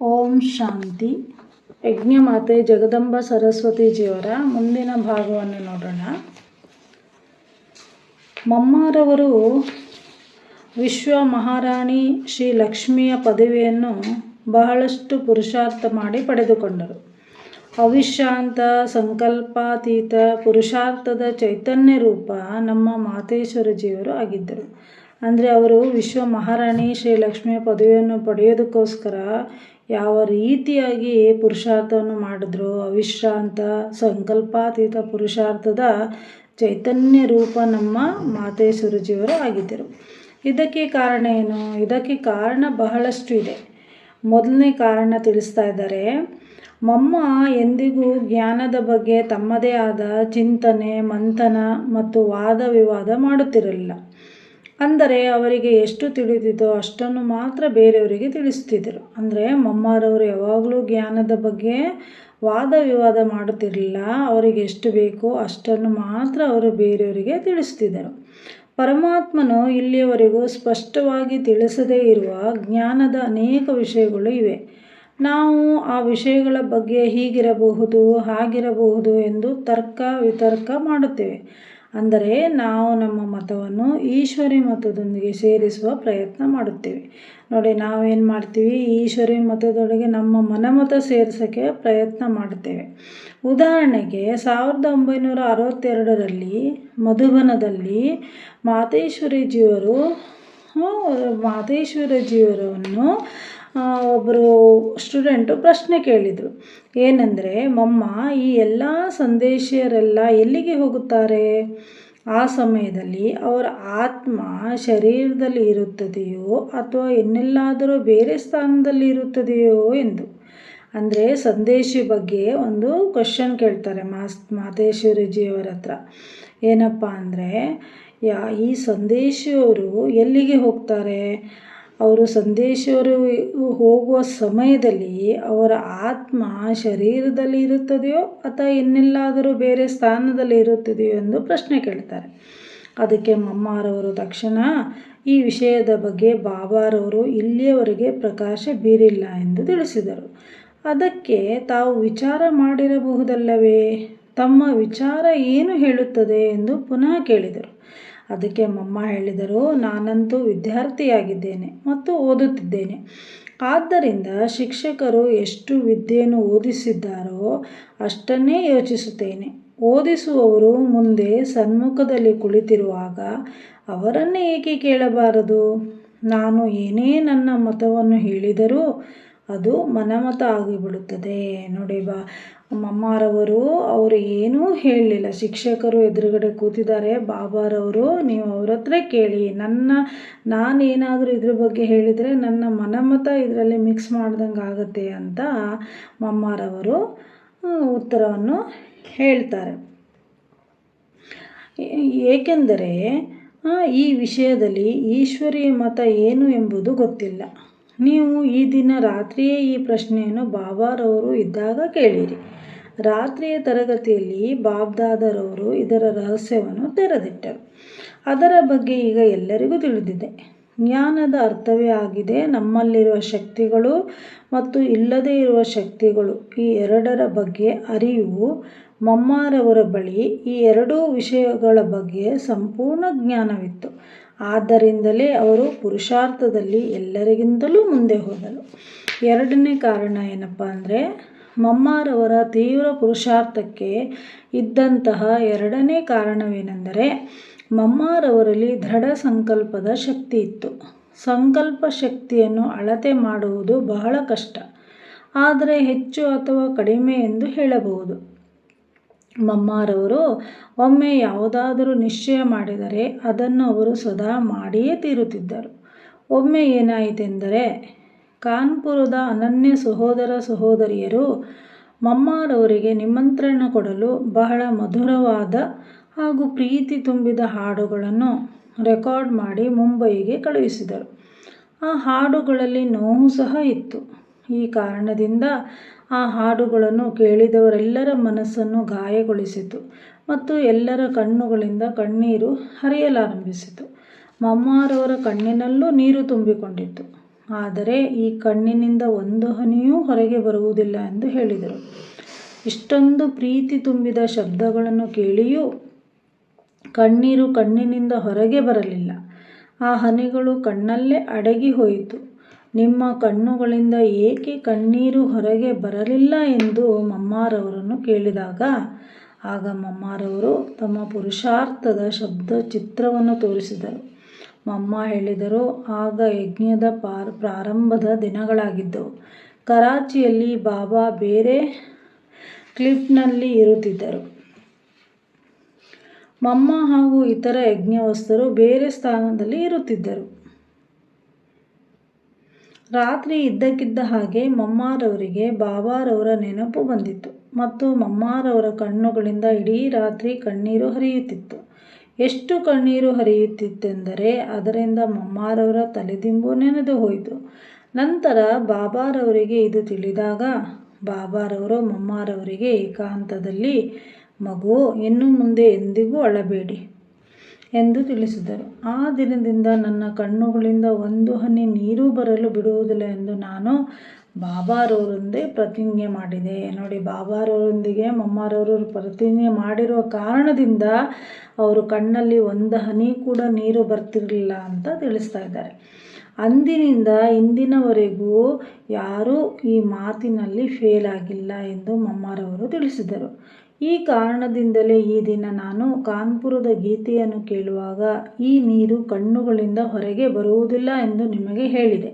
ಓಂ ಶಾಂತಿ. ಯಜ್ಞಮಾತೆ ಜಗದಂಬ ಸರಸ್ವತಿಜಿಯವರ ಮುಂದಿನ ಭಾಗವನ್ನು ನೋಡೋಣ. ಮಮ್ಮಾರವರು ವಿಶ್ವ ಮಹಾರಾಣಿ ಶ್ರೀ ಲಕ್ಷ್ಮಿಯ ಪದವಿಯನ್ನು ಬಹಳಷ್ಟು ಪುರುಷಾರ್ಥ ಮಾಡಿ ಪಡೆದುಕೊಂಡರು. ಅವಿಶ್ರಾಂತ, ಸಂಕಲ್ಪಾತೀತ, ಪುರುಷಾರ್ಥದ ಚೈತನ್ಯ ರೂಪ ನಮ್ಮ ಮಾತೇಶ್ವರಜಿಯವರು ಆಗಿದ್ದರು. ಅಂದರೆ ಅವರು ವಿಶ್ವ ಮಹಾರಾಣಿ ಶ್ರೀ ಲಕ್ಷ್ಮಿಯ ಪದವಿಯನ್ನು ಪಡೆಯೋದಕ್ಕೋಸ್ಕರ ಯಾವ ರೀತಿಯಾಗಿ ಪುರುಷಾರ್ಥವನ್ನು ಮಾಡಿದ್ರು, ಅವಿಶ್ರಾಂತ ಸಂಕಲ್ಪಾತೀತ ಪುರುಷಾರ್ಥದ ಚೈತನ್ಯ ರೂಪ ನಮ್ಮ ಮಾತೇಶ್ವರಜಿಯವರು ಆಗಿದ್ದರು. ಇದಕ್ಕೆ ಕಾರಣ ಏನು? ಇದಕ್ಕೆ ಕಾರಣ ಬಹಳಷ್ಟು ಇದೆ. ಮೊದಲನೇ ಕಾರಣ ತಿಳಿಸ್ತಾ ಇದ್ದಾರೆ. ಮಮ್ಮ ಎಂದಿಗೂ ಜ್ಞಾನದ ಬಗ್ಗೆ ತಮ್ಮದೇ ಆದ ಚಿಂತನೆ, ಮಂಥನ ಮತ್ತು ವಾದ ವಿವಾದ ಮಾಡುತ್ತಿರಲಿಲ್ಲ. ಅಂದರೆ ಅವರಿಗೆ ಎಷ್ಟು ತಿಳಿದಿದೋ ಅಷ್ಟನ್ನು ಮಾತ್ರ ಬೇರೆಯವರಿಗೆ ತಿಳಿಸ್ತಿದ್ದರು ಅಂದರೆ ಮಮ್ಮಾರವರು ಯಾವಾಗಲೂ ಜ್ಞಾನದ ಬಗ್ಗೆ ವಾದ ವಿವಾದ ಮಾಡುತ್ತಿರಲಿಲ್ಲ. ಅವರಿಗೆ ಎಷ್ಟು ಬೇಕೋ ಅಷ್ಟನ್ನು ಮಾತ್ರ ಅವರು ಬೇರೆಯವರಿಗೆ ತಿಳಿಸ್ತಿದ್ದರು. ಪರಮಾತ್ಮನು ಇಲ್ಲಿಯವರೆಗೂ ಸ್ಪಷ್ಟವಾಗಿ ತಿಳಿಸದೇ ಇರುವ ಜ್ಞಾನದ ಅನೇಕ ವಿಷಯಗಳು ಇವೆ. ನಾವು ಆ ವಿಷಯಗಳ ಬಗ್ಗೆ ಹೀಗಿರಬಹುದು, ಹಾಗಿರಬಹುದು ಎಂದು ತರ್ಕ ವಿತರ್ಕ ಮಾಡುತ್ತೇವೆ. ಅಂದರೆ ನಾವು ನಮ್ಮ ಮತವನ್ನು ಈಶ್ವರಿ ಮತದೊಂದಿಗೆ ಸೇರಿಸುವ ಪ್ರಯತ್ನ ಮಾಡುತ್ತೇವೆ. ನೋಡಿ, ನಾವೇನು ಮಾಡ್ತೀವಿ? ಈಶ್ವರಿ ಮತದೊಳಗೆ ನಮ್ಮ ಮನಮತ ಸೇರಿಸೋಕ್ಕೆ ಪ್ರಯತ್ನ ಮಾಡುತ್ತೇವೆ. ಉದಾಹರಣೆಗೆ, ಸಾವಿರದ ಒಂಬೈನೂರ ಅರವತ್ತೆರಡರಲ್ಲಿ ಮಧುಬನದಲ್ಲಿ ಮಾತೇಶ್ವರಿಜಿಯವರು ಮಾತೇಶ್ವರಜಿಯವರನ್ನು ಒಬ್ಬರು ಸ್ಟೂಡೆಂಟು ಪ್ರಶ್ನೆ ಕೇಳಿದರು. ಏನಂದರೆ, ಮಮ್ಮ, ಈ ಎಲ್ಲ ಸಂದೇಶಿಯರೆಲ್ಲ ಎಲ್ಲಿಗೆ ಹೋಗುತ್ತಾರೆ? ಆ ಸಮಯದಲ್ಲಿ ಅವರ ಆತ್ಮ ಶರೀರದಲ್ಲಿ ಇರುತ್ತದೆಯೋ ಅಥವಾ ಇನ್ನೆಲ್ಲಾದರೂ ಬೇರೆ ಸ್ಥಾನದಲ್ಲಿ ಇರುತ್ತದೆಯೋ? ಎಂದು. ಅಂದರೆ, ಸಂದೇಶಿ ಬಗ್ಗೆ ಒಂದು ಕ್ವಶನ್ ಕೇಳ್ತಾರೆ ಮಾಸ್, ಮಾತೇಶ್ವರಿಜಿಯವರ ಹತ್ರ. ಏನಪ್ಪ ಅಂದರೆ, ಯಾ, ಈ ಸಂದೇಶಿಯವರು ಎಲ್ಲಿಗೆ ಹೋಗ್ತಾರೆ? ಅವರು ಸಂದೇಶವರು ಹೋಗುವ ಸಮಯದಲ್ಲಿ ಅವರ ಆತ್ಮ ಶರೀರದಲ್ಲಿ ಇರುತ್ತದೆಯೋ ಅಥವಾ ಇನ್ನೆಲ್ಲಾದರೂ ಬೇರೆ ಸ್ಥಾನದಲ್ಲಿ ಇರುತ್ತದೆಯೋ ಎಂದು ಪ್ರಶ್ನೆ ಕೇಳ್ತಾರೆ. ಅದಕ್ಕೆ ಮಮ್ಮಾರವರು ತಕ್ಷಣ, ಈ ವಿಷಯದ ಬಗ್ಗೆ ಬಾಬಾರವರು ಇಲ್ಲಿಯವರೆಗೆ ಪ್ರಕಾಶ ಬೀರಿಲ್ಲ ಎಂದು ತಿಳಿಸಿದರು. ಅದಕ್ಕೆ ತಾವು ವಿಚಾರ ಮಾಡಿರಬಹುದಲ್ಲವೇ? ತಮ್ಮ ವಿಚಾರ ಏನು ಹೇಳುತ್ತದೆ? ಎಂದು ಪುನಃ ಕೇಳಿದರು. ಅದಕ್ಕೆ ಮಮ್ಮ ಹೇಳಿದರು, ನಾನಂತೂ ವಿದ್ಯಾರ್ಥಿಯಾಗಿದ್ದೇನೆ ಮತ್ತು ಓದುತ್ತಿದ್ದೇನೆ. ಆದ್ದರಿಂದ ಶಿಕ್ಷಕರು ಎಷ್ಟು ವಿದ್ಯೆಯನ್ನು ಓದಿಸಿದ್ದಾರೋ ಅಷ್ಟನ್ನೇ ಯೋಚಿಸುತ್ತೇನೆ. ಓದಿಸುವವರು ಮುಂದೆ ಸನ್ಮುಖದಲ್ಲಿ ಕುಳಿತಿರುವಾಗ ಅವರನ್ನೇ ಏಕೆ ಕೇಳಬಾರದು? ನಾನು ಏನೇ ನನ್ನ ಮತವನ್ನು ಹೇಳಿದರೂ ಅದು ಮನಮತ ಆಗಿಬಿಡುತ್ತದೆ. ನೋಡಿ ಬಾ ಮಮ್ಮಾರವರು ಅವರು ಏನೂ ಹೇಳಲಿಲ್ಲ. ಶಿಕ್ಷಕರು ಎದುರುಗಡೆ ಕೂತಿದ್ದಾರೆ. ಬಾಬಾರವರು, ನೀವು ಅವ್ರ ಹತ್ರ ಕೇಳಿ. ನನ್ನ, ನಾನೇನಾದರೂ ಇದ್ರ ಬಗ್ಗೆ ಹೇಳಿದರೆ ನನ್ನ ಮನಮತ ಇದರಲ್ಲಿ ಮಿಕ್ಸ್ ಮಾಡ್ದಂಗೆ ಆಗುತ್ತೆ ಅಂತ ಮಮ್ಮಾರವರು ಉತ್ತರವನ್ನು ಹೇಳ್ತಾರೆ. ಏಕೆಂದರೆ ಈ ವಿಷಯದಲ್ಲಿ ಈಶ್ವರಿಯ ಮತ ಏನು ಎಂಬುದು ಗೊತ್ತಿಲ್ಲ. ನೀವು ಈ ದಿನ ರಾತ್ರಿಯೇ ಈ ಪ್ರಶ್ನೆಯನ್ನು ಬಾಬಾರವರು ಇದ್ದಾಗ ಕೇಳಿರಿ. ರಾತ್ರಿಯ ತರಗತಿಯಲ್ಲಿ ಬಾಬ್ದಾದರವರು ಇದರ ರಹಸ್ಯವನ್ನು ತೆರೆದಿಟ್ಟರು. ಅದರ ಬಗ್ಗೆ ಈಗ ಎಲ್ಲರಿಗೂ ತಿಳಿದಿದೆ. ಜ್ಞಾನದ ಅರ್ಥವೇ ಆಗಿದೆ, ನಮ್ಮಲ್ಲಿರುವ ಶಕ್ತಿಗಳು ಮತ್ತು ಇಲ್ಲದೇ ಇರುವ ಶಕ್ತಿಗಳು. ಈ ಎರಡರ ಬಗ್ಗೆ ಅರಿವು ಮಮ್ಮಾರವರ ಬಳಿ ಈ ಎರಡೂ ವಿಷಯಗಳ ಬಗ್ಗೆ ಸಂಪೂರ್ಣ ಜ್ಞಾನವಿತ್ತು. ಆದ್ದರಿಂದಲೇ ಅವರು ಪುರುಷಾರ್ಥದಲ್ಲಿ ಎಲ್ಲರಿಗಿಂತಲೂ ಮುಂದೆ ಹೋದರು. ಎರಡನೇ ಕಾರಣ ಏನಪ್ಪ ಅಂದರೆ, ಮಮ್ಮಾರವರ ತೀವ್ರ ಪುರುಷಾರ್ಥಕ್ಕೆ ಇದ್ದಂತಹ ಎರಡನೇ ಕಾರಣವೇನೆಂದರೆ, ಮಮ್ಮಾರವರಲ್ಲಿ ದೃಢ ಸಂಕಲ್ಪದ ಶಕ್ತಿ ಇತ್ತು. ಸಂಕಲ್ಪ ಶಕ್ತಿಯನ್ನು ಅಳತೆ ಮಾಡುವುದು ಬಹಳ ಕಷ್ಟ. ಆದರೆ ಹೆಚ್ಚು ಅಥವಾ ಕಡಿಮೆ ಎಂದು ಹೇಳಬಹುದು. ಮಮ್ಮಾರವರು, ಒಮ್ಮೆ ಯಾವುದಾದರೂ ನಿಶ್ಚಯ ಮಾಡಿದರೆ ಅದನ್ನು ಅವರು ಸದಾ ಮಾಡಿಯೇ ತೀರುತ್ತಿದ್ದರು. ಒಮ್ಮೆ ಏನಾಯಿತೆಂದರೆ, ಕಾನ್ಪುರದ ಅನನ್ಯ ಸಹೋದರ ಸಹೋದರಿಯರು ಮಮ್ಮಾರವರಿಗೆ ನಿಮಂತ್ರಣ ಕೊಡಲು ಬಹಳ ಮಧುರವಾದ ಹಾಗೂ ಪ್ರೀತಿ ತುಂಬಿದ ಹಾಡುಗಳನ್ನು ರೆಕಾರ್ಡ್ ಮಾಡಿ ಮುಂಬಯಿಗೆ ಕಳುಹಿಸಿದರು. ಆ ಹಾಡುಗಳಲ್ಲಿ ನೋವು ಸಹ ಇತ್ತು. ಈ ಕಾರಣದಿಂದ ಆ ಹಾಡುಗಳನ್ನು ಕೇಳಿದವರೆಲ್ಲರ ಮನಸ್ಸನ್ನು ಗಾಯಗೊಳಿಸಿತು ಮತ್ತು ಎಲ್ಲರ ಕಣ್ಣುಗಳಿಂದ ಕಣ್ಣೀರು ಹರಿಯಲಾರಂಭಿಸಿತು. ಮಮ್ಮಾರವರ ಕಣ್ಣಿನಲ್ಲೂ ನೀರು ತುಂಬಿಕೊಂಡಿತ್ತು. ಆದರೆ ಈ ಕಣ್ಣಿನಿಂದ ಒಂದು ಹನಿಯೂ ಹೊರಗೆ ಬರುವುದಿಲ್ಲ ಎಂದು ಹೇಳಿದರು. ಇಷ್ಟೊಂದು ಪ್ರೀತಿ ತುಂಬಿದ ಶಬ್ದಗಳನ್ನು ಕೇಳಿಯೂ ಕಣ್ಣೀರು ಕಣ್ಣಿನಿಂದ ಹೊರಗೆ ಬರಲಿಲ್ಲ. ಆ ಹನಿಗಳು ಕಣ್ಣಲ್ಲೇ ಅಡಗಿ ಹೋಯಿತು. ನಿಮ್ಮ ಕಣ್ಣುಗಳಿಂದ ಏಕೆ ಕಣ್ಣೀರು ಹೊರಗೆ ಬರಲಿಲ್ಲ ಎಂದು ಮಮ್ಮಾರವರನ್ನು ಕೇಳಿದಾಗ, ಆಗ ಮಮ್ಮಾರವರು ತಮ್ಮ ಪುರುಷಾರ್ಥದ ಶಬ್ದ ಚಿತ್ರವನ್ನು ತೋರಿಸಿದರು. ಮಮ್ಮ ಹೇಳಿದರು, ಆಗ ಯಜ್ಞದ ಪಾರ್, ಪ್ರಾರಂಭದ ದಿನಗಳಾಗಿದ್ದವು. ಕರಾಚಿಯಲ್ಲಿ ಬಾಬಾ ಬೇರೆ ಕ್ಲಿಫ್ನಲ್ಲಿ ಇರುತ್ತಿದ್ದರು. ಮಮ್ಮ ಹಾಗೂ ಇತರ ಯಜ್ಞವಸ್ತರು ಬೇರೆ ಸ್ಥಾನದಲ್ಲಿ ಇರುತ್ತಿದ್ದರು. ರಾತ್ರಿ ಇದ್ದಕ್ಕಿದ್ದ ಹಾಗೆ ಮಮ್ಮಾರವರಿಗೆ ಬಾಬಾರವರ ನೆನಪು ಬಂದಿತ್ತು. ಮತ್ತು ಮಮ್ಮಾರವರ ಕಣ್ಣುಗಳಿಂದ ಇಡೀ ರಾತ್ರಿ ಕಣ್ಣೀರು ಹರಿಯುತ್ತಿತ್ತು. ಎಷ್ಟು ಕಣ್ಣೀರು ಹರಿಯುತ್ತಿತ್ತೆಂದರೆ ಅದರಿಂದ ಮಮ್ಮಾರವರ ತಲೆದಿಂಬು ನೆನೆದು ಹೋಯಿತು. ನಂತರ ಬಾಬಾರವರಿಗೆ ಇದು ತಿಳಿದಾಗ, ಬಾಬಾರವರು ಮಮ್ಮಾರವರಿಗೆ ಏಕಾಂತದಲ್ಲಿ, ಮಗು, ಇನ್ನು ಮುಂದೆ ಎಂದಿಗೂ ಅಳಬೇಡಿ. ಎಂದು ತಿಳಿಸಿದರು. ಆ ದಿನದಿಂದ ನನ್ನ ಕಣ್ಣುಗಳಿಂದ ಒಂದು ಹನಿ ನೀರು ಬರಲು ಬಿಡುವುದಿಲ್ಲ ಎಂದು ನಾನು ಬಾಬಾರವರೊಂದೇ ಪ್ರತಿಜ್ಞೆ ಮಾಡಿದೆ. ನೋಡಿ, ಬಾಬಾರವರೊಂದಿಗೆ ಮಮ್ಮಾರವರು ಪ್ರತಿಜ್ಞೆ ಮಾಡಿರುವ ಕಾರಣದಿಂದ ಅವರು ಕಣ್ಣಲ್ಲಿ ಒಂದು ಹನಿ ಕೂಡ ನೀರು ಬರ್ತಿರಲಿಲ್ಲ ಅಂತ ತಿಳಿಸ್ತಾ ಇದ್ದಾರೆ. ಅಂದಿನಿಂದ ಇಂದಿನವರೆಗೂ ಯಾರೂ ಈ ಮಾತಿನಲ್ಲಿ ಫೇಲ್ ಆಗಿಲ್ಲ ಎಂದು ಮಮ್ಮಾರವರು ತಿಳಿಸಿದರು. ಈ ಕಾರಣದಿಂದಲೇ ಈ ದಿನ ನಾನು ಕಾನ್ಪುರದ ಗೀತೆಯನ್ನು ಕೇಳುವಾಗ ಈ ನೀರು ಕಣ್ಣುಗಳಿಂದ ಹೊರಗೆ ಬರುವುದಿಲ್ಲ ಎಂದು ನಿಮಗೆ ಹೇಳಿದೆ.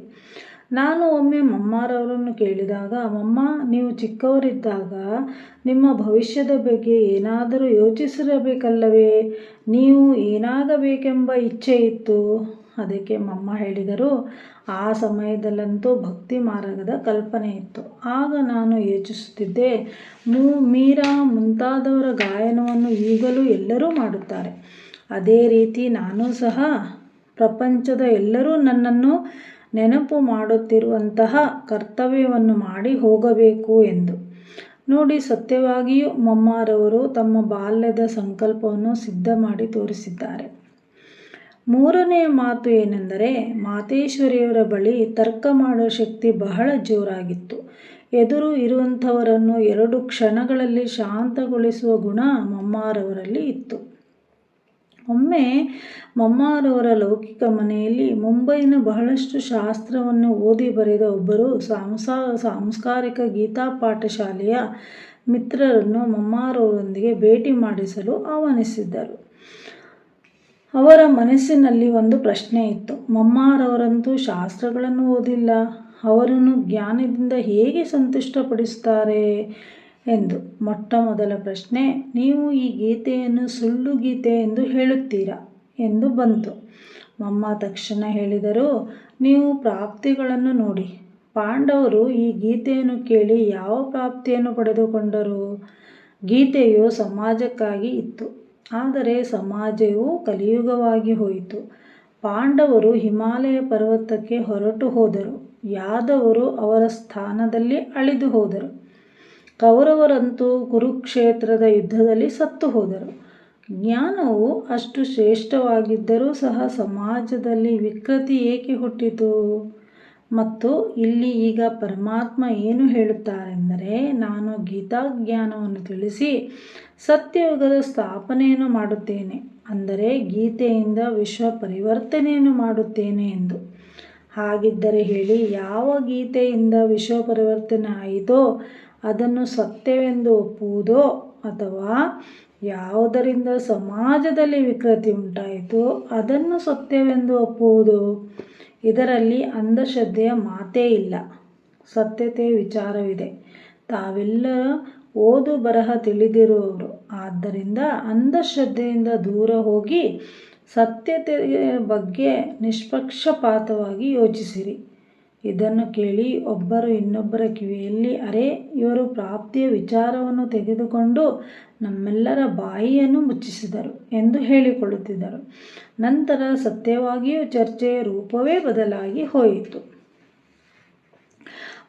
ನಾನು ಒಮ್ಮೆ ಮಮ್ಮಾರವರನ್ನು ಕೇಳಿದಾಗ, ಮಮ್ಮ, ನೀವು ಚಿಕ್ಕವರಿದ್ದಾಗ ನಿಮ್ಮ ಭವಿಷ್ಯದ ಬಗ್ಗೆ ಏನಾದರೂ ಯೋಚಿಸಿರಬೇಕಲ್ಲವೇ? ನೀವು ಏನಾಗಬೇಕೆಂಬ ಇಚ್ಛೆ ಇತ್ತು ಅದಕ್ಕೆ ಮಮ್ಮ ಹೇಳಿದರು, ಆ ಸಮಯದಲ್ಲಂತೂ ಭಕ್ತಿ ಮಾರ್ಗದ ಕಲ್ಪನೆ ಇತ್ತು. ಆಗ ನಾನು ಯೋಚಿಸುತ್ತಿದ್ದೆ, ಮೂ, ಮೀರಾ ಮುಂತಾದವರ ಗಾಯನವನ್ನು ಈಗಲೂ ಎಲ್ಲರೂ ಮಾಡುತ್ತಾರೆ. ಅದೇ ರೀತಿ ನಾನು ಸಹ, ಪ್ರಪಂಚದ ಎಲ್ಲರೂ ನನ್ನನ್ನು ನೆನಪು ಮಾಡುತ್ತಿರುವಂತಹ ಕರ್ತವ್ಯವನ್ನು ಮಾಡಿ ಹೋಗಬೇಕು ಎಂದು. ನೋಡಿ, ಸತ್ಯವಾಗಿಯೂ ಮಮ್ಮಾರವರು ತಮ್ಮ ಬಾಲ್ಯದ ಸಂಕಲ್ಪವನ್ನು ಸಿದ್ಧ ಮಾಡಿ ತೋರಿಸಿದ್ದಾರೆ. ಮೂರನೆಯ ಮಾತು ಏನೆಂದರೆ, ಮಾತೇಶ್ವರಿಯವರ ಬಳಿ ತರ್ಕ ಮಾಡುವ ಶಕ್ತಿ ಬಹಳ ಜೋರಾಗಿತ್ತು. ಎದುರು ಇರುವಂಥವರನ್ನು ಎರಡು ಕ್ಷಣಗಳಲ್ಲಿ ಶಾಂತಗೊಳಿಸುವ ಗುಣ ಮಮ್ಮಾರವರಲ್ಲಿ ಇತ್ತು. ಒಮ್ಮೆ ಮಮ್ಮಾರವರ ಲೌಕಿಕ ಮನೆಯಲ್ಲಿ ಮುಂಬೈನ ಬಹಳಷ್ಟು ಶಾಸ್ತ್ರವನ್ನು ಓದಿ ಬರೆದ ಒಬ್ಬರು ಸಾಂಸಾ, ಸಾಂಸ್ಕಾರಿಕ ಗೀತಾ ಪಾಠಶಾಲೆಯ ಮಿತ್ರರನ್ನು ಮಮ್ಮಾರವರೊಂದಿಗೆ ಭೇಟಿ ಮಾಡಿಸಲು ಆಹ್ವಾನಿಸಿದ್ದರು. ಅವರ ಮನಸ್ಸಿನಲ್ಲಿ ಒಂದು ಪ್ರಶ್ನೆ ಇತ್ತು. ಮಮ್ಮಾರವರಂತೂ ಶಾಸ್ತ್ರಗಳನ್ನು ಓದಿಲ್ಲ. ಅವರನ್ನು ಜ್ಞಾನದಿಂದ ಹೇಗೆ ಸಂತುಷ್ಟಪಡಿಸ್ತಾರೆ ಎಂದು. ಮೊಟ್ಟ ಮೊದಲ ಪ್ರಶ್ನೆ, ನೀವು ಈ ಗೀತೆಯನ್ನು ಸುಳ್ಳು ಗೀತೆ ಎಂದು ಹೇಳುತ್ತೀರಾ ಎಂದು ಬಂತು. ಮಮ್ಮ ತಕ್ಷಣ ಹೇಳಿದರು, ನೀವು ಪ್ರಾಪ್ತಿಗಳನ್ನು ನೋಡಿ. ಪಾಂಡವರು ಈ ಗೀತೆಯನ್ನು ಕೇಳಿ ಯಾವ ಪ್ರಾಪ್ತಿಯನ್ನು ಪಡೆದುಕೊಂಡರು? ಗೀತೆಯು ಸಮಾಜಕ್ಕಾಗಿ ಇತ್ತು. ಆದರೆ ಸಮಾಜವು ಕಲಿಯುಗವಾಗಿ ಹೋಯಿತು. ಪಾಂಡವರು ಹಿಮಾಲಯ ಪರ್ವತಕ್ಕೆ ಹೊರಟು ಹೋದರು. ಯಾದವರು ಅವರ ಸ್ಥಾನದಲ್ಲಿ ಅಳಿದು ಹೋದರು. ಕೌರವರಂತೂ ಕುರುಕ್ಷೇತ್ರದ ಯುದ್ಧದಲ್ಲಿ ಸತ್ತು ಹೋದರು. ಜ್ಞಾನವು ಅಷ್ಟು ಶ್ರೇಷ್ಠವಾಗಿದ್ದರೂ ಸಹ ಸಮಾಜದಲ್ಲಿ ವಿಕೃತಿ ಏಕೆ ಹುಟ್ಟಿತು? ಮತ್ತು ಇಲ್ಲಿ ಈಗ ಪರಮಾತ್ಮ ಏನು ಹೇಳುತ್ತಾರೆಂದರೆ, ನಾನು ಗೀತಾಜ್ಞಾನವನ್ನು ತಿಳಿಸಿ ಸತ್ಯಯುಗದ ಸ್ಥಾಪನೆಯನ್ನು ಮಾಡುತ್ತೇನೆ, ಅಂದರೆ ಗೀತೆಯಿಂದ ವಿಶ್ವ ಪರಿವರ್ತನೆಯನ್ನು ಮಾಡುತ್ತೇನೆ ಎಂದು. ಹಾಗಿದ್ದರೆ ಹೇಳಿ, ಯಾವ ಗೀತೆಯಿಂದ ವಿಶ್ವ ಪರಿವರ್ತನೆ ಆಯಿತೋ, ಅದನ್ನು ಸತ್ಯವೆಂದು ಒಪ್ಪುವುದೋ, ಅಥವಾ ಯಾವುದರಿಂದ ಸಮಾಜದಲ್ಲಿ ವಿಕೃತಿ ಉಂಟಾಯಿತೋ, ಅದನ್ನು ಸತ್ಯವೆಂದು ಒಪ್ಪುವುದು? ಇದರಲ್ಲಿ ಅಂಧಶ್ರದ್ಧೆಯ ಮಾತೇ ಇಲ್ಲ. ಸತ್ಯತೆ ವಿಚಾರವಿದೆ. ತಾವೆಲ್ಲ ಓದು ಬರಹ ತಿಳಿದಿರುವವರು. ಆದ್ದರಿಂದ ಅಂಧಶ್ರದ್ಧೆಯಿಂದ ದೂರ ಹೋಗಿ ಸತ್ಯತೆ ಬಗ್ಗೆ ನಿಷ್ಪಕ್ಷಪಾತವಾಗಿ ಯೋಚಿಸಿರಿ. ಇದನ್ನು ಕೇಳಿ ಒಬ್ಬರು ಇನ್ನೊಬ್ಬರ ಕಿವಿಯಲ್ಲಿ, ಅರೆ, ಇವರು ಪ್ರಾಪ್ತಿಯ ವಿಚಾರವನ್ನು ತೆಗೆದುಕೊಂಡು ನಮ್ಮೆಲ್ಲರ ಬಾಯಿಯನ್ನು ಮುಚ್ಚಿಸಿದರು ಎಂದು ಹೇಳಿಕೊಳ್ಳುತ್ತಿದ್ದರು. ನಂತರ ಸತ್ಯವಾಗಿಯೂ ಚರ್ಚೆಯ ರೂಪವೇ ಬದಲಾಗಿ ಹೋಯಿತು.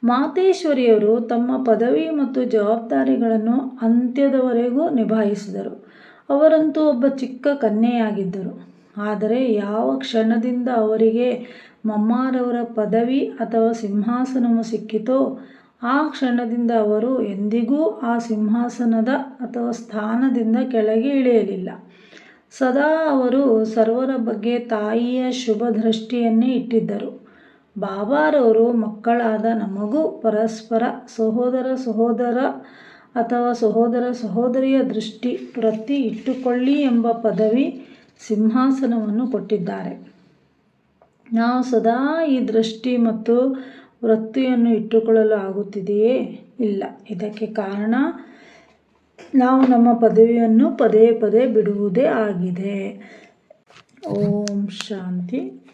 ಮಾತೇಶ್ವರಿಯವರು ತಮ್ಮ ಪದವಿ ಮತ್ತು ಜವಾಬ್ದಾರಿಗಳನ್ನು ಅಂತ್ಯದವರೆಗೂ ನಿಭಾಯಿಸಿದರು. ಅವರಂತೂ ಒಬ್ಬ ಚಿಕ್ಕ ಕನ್ಯೆಯಾಗಿದ್ದರು. ಆದರೆ ಯಾವ ಕ್ಷಣದಿಂದ ಅವರಿಗೆ ಮಮ್ಮಾರವರ ಪದವಿ ಅಥವಾ ಸಿಂಹಾಸನವು ಸಿಕ್ಕಿತೋ ಆ ಕ್ಷಣದಿಂದ ಅವರು ಎಂದಿಗೂ ಆ ಸಿಂಹಾಸನದ ಅಥವಾ ಸ್ಥಾನದಿಂದ ಕೆಳಗೆ ಇಳಿಯಲಿಲ್ಲ. ಸದಾ ಅವರು ಸರ್ವರ ಬಗ್ಗೆ ತಾಯಿಯ ಶುಭ ದೃಷ್ಟಿಯನ್ನೇ ಇಟ್ಟಿದ್ದರು. ಬಾಬಾರವರು ಮಕ್ಕಳಾದ ನಮಗೂ ಪರಸ್ಪರ ಸಹೋದರ ಸಹೋದರ ಅಥವಾ ಸಹೋದರ ಸಹೋದರಿಯ ದೃಷ್ಟಿ ಪ್ರತಿ ಇಟ್ಟುಕೊಳ್ಳಿ ಎಂಬ ಪದವಿ ಸಿಂಹಾಸನವನ್ನು ಕೊಟ್ಟಿದ್ದಾರೆ. ನಾವು ಸದಾ ಈ ದೃಷ್ಟಿ ಮತ್ತು ವೃತ್ತಿಯನ್ನು ಇಟ್ಟುಕೊಳ್ಳಲು ಆಗುತ್ತಿದೆಯೇ ಇಲ್ಲ. ಇದಕ್ಕೆ ಕಾರಣ ನಾವು ನಮ್ಮ ಪದವಿಯನ್ನು ಪದೇ ಪದೇ ಬಿಡುವುದೇ ಆಗಿದೆ. ಓಂ ಶಾಂತಿ.